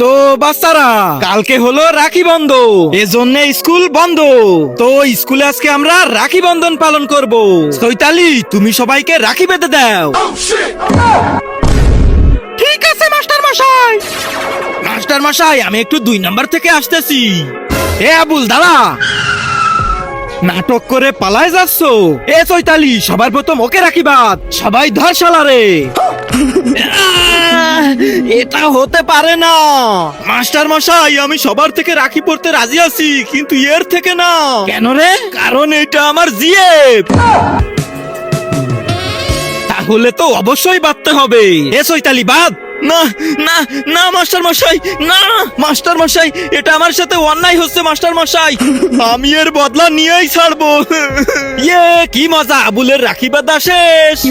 তো বাচ্চারা, কালকে হলো রাখি বন্ধ এজন্য স্কুল বন্ধ। তো স্কুলে আজকে আমরা রাখি বন্ধন পালন করব। চৈতালি তুমি সবাইকে রাখি বেঁধে দাও। ঠিক আছে, মাস্টার মশাই। মাস্টার মশাই, আমি একটু দুই নাম্বার থেকে আসতেছি। এ আবুল দাদা নাটক করে পালায় যাচ্ছ। এ চৈতালি সবার প্রথম ওকে রাখিবাদ সবাই ধর শালারে এটা হতে পারে না। মাস্টার মশাই আমি সবার থেকে রাখি পড়তে রাজি আছি কিন্তু এর থেকে না। কেন রে? কারণ এটা আমার জিএফ। তাহলে তো অবশ্যই বাঁধতে হবে। এ চৈতালি বাদ না না না মাস্টার মশাই না। মাস্টার মশাই এটা আমার সাথে অন্যায় হচ্ছে মাস্টার মশাই। আমি এর বদলা নিয়েই ছাড়বো। ইয়ে কি মজা আবুলের রাখি বাঁধা শেষ।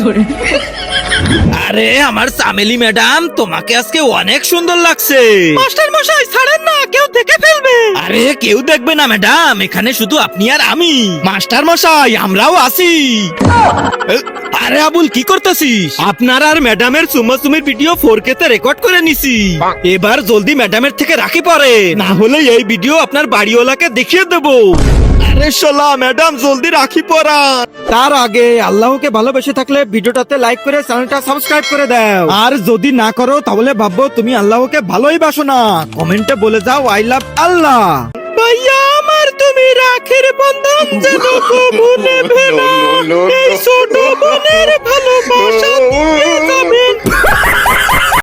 আরে আমার চামেলি ম্যাডাম তোমাকে আজকে অনেক সুন্দর লাগছে। মাস্টার মশাই ছাড়েন না কেউ দেখে ফেলবে। আরে কেউ দেখবে না ম্যাডাম এখানে শুধু আপনি আর আমি। মাস্টার মশাই আমরাও আছি। আরে আবুল কি করতেছিস? আপনার আর ম্যাডামের চুমাচুমির ভিডিও ফোর কে তে রেকর্ড করে নিছি। এবার জলদি ম্যাডামের থেকে রাখি পরে না হলে এই ভিডিও আপনার বাড়িওয়ালাকে দেখিয়ে দেবো। আরে শোলা ম্যাডাম জলদি রাখি পরা তার আগে আল্লাহকে ভালোবেসে থাকলে ভিডিওটাতে লাইক করে চ্যানেলটা সাবস্ক্রাইব করে দাও। আর যদি না করো তাহলে ভাববো তুমি আল্লাহকে ভালোই বাসো না। কমেন্টে বলে যাও আই লাভ আল্লাহ। ভাইয়া আমার তুমি রাখের বন্ধন যেন কবু নেবে না। এই ছোট